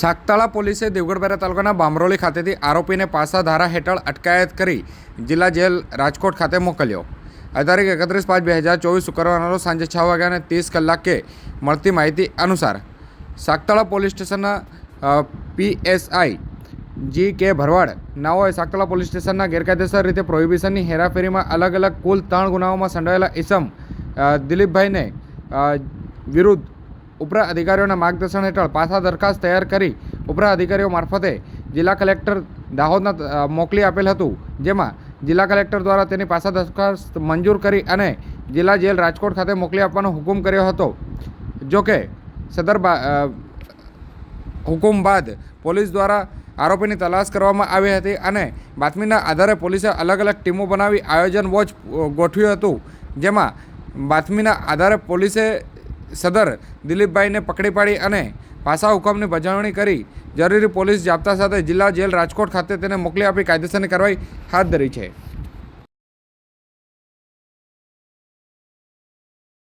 સાગતાળા પોલીસે દેવગઢ તાલુકાના બામરોલી ખાતેથી આરોપીને પાસા ધારા હેઠળ અટકાયત કરી જિલ્લા જેલ રાજકોટ ખાતે મોકલ્યો. આ તારીખ એકત્રીસ પાંચ બે હજાર ચોવીસ શુક્રવારના સાંજે છ વાગ્યાને ત્રીસ કલાકે મળતી માહિતી અનુસાર સાગતાળા પોલીસ સ્ટેશનના પીએસઆઈ જી કે ભરવાડ નાઓએ સાગતાળા પોલીસ સ્ટેશનના ગેરકાયદેસર રીતે પ્રોહિબિશનની હેરાફેરીમાં અલગ અલગ કુલ ત્રણ ગુનાઓમાં સંડાયેલા ઈસમ દિલીપભાઈને વિરુદ્ધ ઉપરા અધિકારીઓના માર્ગદર્શન હેઠળ પાછા દરખાસ્ત તૈયાર કરી ઉપરા અધિકારીઓ મારફતે જિલ્લા કલેક્ટર દાહોદના મોકલી આપેલ હતું. જેમાં જિલ્લા કલેક્ટર દ્વારા તેની પાછા દરખાસ્ત મંજૂર કરી અને જિલ્લા જેલ રાજકોટ ખાતે મોકલી આપવાનો હુકમ કર્યો હતો. જોકે સદર હુકુમ બાદ પોલીસ દ્વારા આરોપીની તલાશ કરવામાં આવી હતી અને બાતમીના આધારે પોલીસે અલગ અલગ ટીમો બનાવી આયોજન વોચ ગોઠવ્યું હતું. જેમાં બાતમીના આધારે પોલીસે સદર દિલીપભાઈને પકડી પાડી અને પાસા હુકમની ભજવણી કરી. જરૂરી પોલીસ જાપ્તા સાથે જિલ્લા જેલ રાજકોટ ખાતે તેને મોકલી આપી કાયદેસરની કાર્યવાહી હાથ ધરી છે.